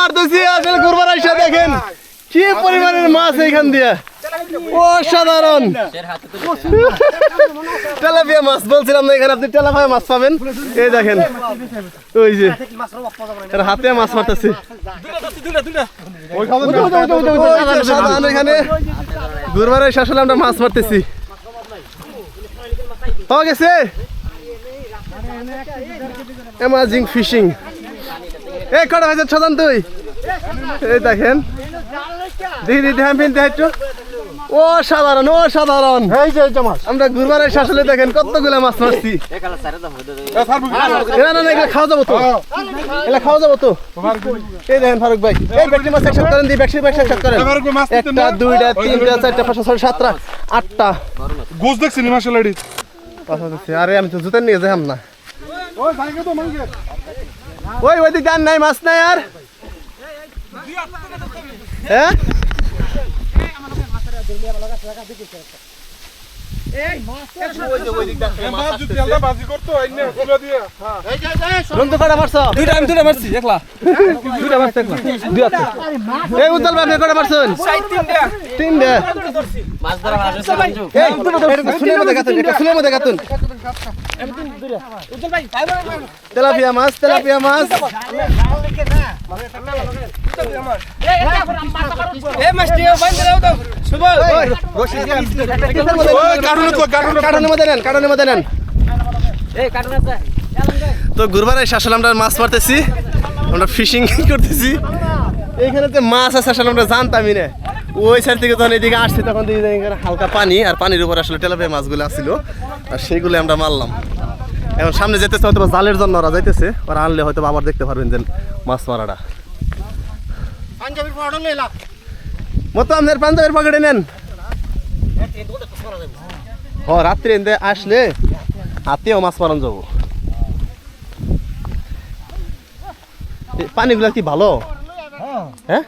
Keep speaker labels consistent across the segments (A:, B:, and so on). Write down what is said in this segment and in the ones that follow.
A: মারতেছি, আসলে ঘুরবার এসে দেখেন কি পরিমাণের মাছ এইখান দিয়ে। অসাধারণ। মারতেছি। এখানে। আমরা মাছ মারতেছি। পাওয়া গেছে? Amazing fishing. এই কটা হয়েছে ছদান তুই? এই দেখেন। দেখি দিদি হ্যাঁ পিনতে একটু। ও সাধারণ ও সাধারণ
B: এই যে এই যে মাছ।
A: আমরা ঘুরবার এসে আসলে দেখেন কতগুলো মাছ মারছি। না না না এগুলো খাওয়া যাব তো। এগুলো খাওয়া যাব তো। এই দেখেন ফারুক ভাই। এই ব্যক্তি মাছ একসাথে করেন দিই ব্যক্তি মাছ একসাথে করেন। একটা দুইটা তিনটা চারটা পাঁচটা ছয় সাতটা আটটা।
B: গোস দেখছি
A: আরে আমি তো জুতা নিয়ে যাইম না।
B: ওই ভাইকে তো
A: ওই ওই দিক নাই মাছ নাই আর? হ্যাঁ? তেলাপিয়া মাছ তেলাপিয়া মাছ
B: তো
A: তো ঘুরবার এসে আসলে আমরা মাছ মারতেছি। আমরা ফিশিং করতেছি। এইখানে যে মাছ আছে, আসলে আমরা জানতামই না। ওই সাইড থেকে যখন এদিকে আসছি, তখন হালকা পানি, আর পানির উপর আসলে তেলাপিয়া মাছগুলো আসছিল আর সেইগুলো আমরা মারলাম। এখন সামনে যেতেছে হয়তো জালের জন্য ওরা যাইতেছে। ওরা আনলে হয়তো আবার দেখতে পারবেন যে মাছ মারাটা।
B: পাঞ্জাবির পাউডার লইলা
A: মতো আপনার পাঞ্জাবের পকেটে নেন। ও রাত্রে এনতে আসলে হাতেও মাছ মারান যাব। পানিগুলা কি ভালো? হ্যাঁ?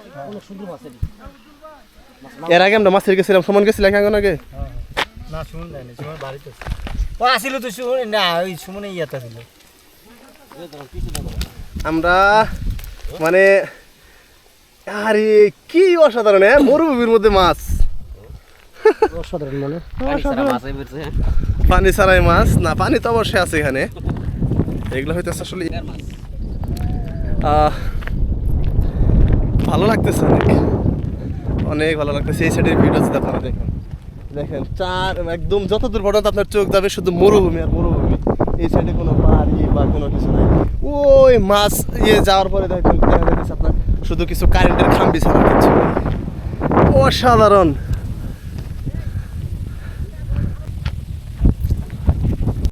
A: এর আগে আমরা মাছের গেছিলাম সমান গেছিলাম কেমন আগে?
C: না শুনুন না সুমন বাড়িতে ও আসিল তো শুনুন না ওই সুমনে ইয়াতে ছিল
A: আমরা মানে আরে কি অসাধারণ হ্যাঁ? মরুভূমির মধ্যে মাছ।
C: অসাধারণ মানে?
A: পানি ছাড়াই মাছ? না পানি তো অবশ্যই আছে এখানে। এগুলো হয়তো আসলে ভালো লাগতেছে অনেক। অনেক ভালো লাগতেছে। এই সাইডের ভিডিও যদি আপনারা দেখেন। দেখেন চার একদম যত দূর পর্যন্ত আপনার চোখ যাবে শুধু মরুভূমি আর মরুভূমি। এই সাইডে কোনো বাড়ি বা কোনো কিছু নাই। ওই মাছ ইয়ে যাওয়ার পরে দেখেন শুধু কিছু কারেন্টের খাম্বি ছাড়া অসাধারণ।